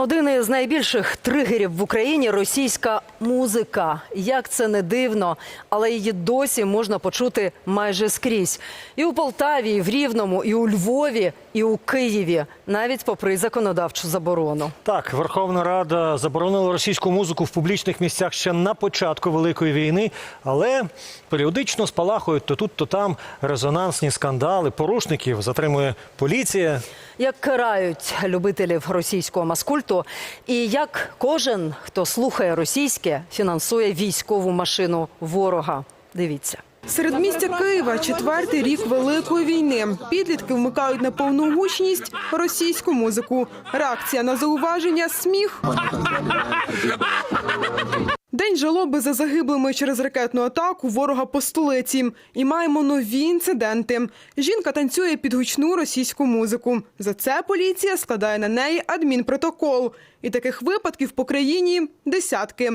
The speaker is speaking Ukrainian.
Один із найбільших тригерів в Україні російська музика. Як це не дивно, але її досі можна почути майже скрізь. І у Полтаві, і в Рівному, і у Львові, і у Києві, навіть попри законодавчу заборону. Так, Верховна Рада заборонила російську музику в публічних місцях ще на початку Великої війни, але періодично спалахують то тут, то там резонансні скандали. Порушників затримує поліція. Як карають любителів російського маскульту, і як кожен, хто слухає російське, фінансує військову машину ворога. Дивіться. Середмістя Києва четвертий рік великої війни. Підлітки вмикають на повну гучність російську музику. Реакція на зауваження сміх. День жалоби за загиблими через ракетну атаку ворога по столиці. І маємо нові інциденти. Жінка танцює під гучну російську музику. За це поліція складає на неї адмінпротокол. І таких випадків по країні десятки.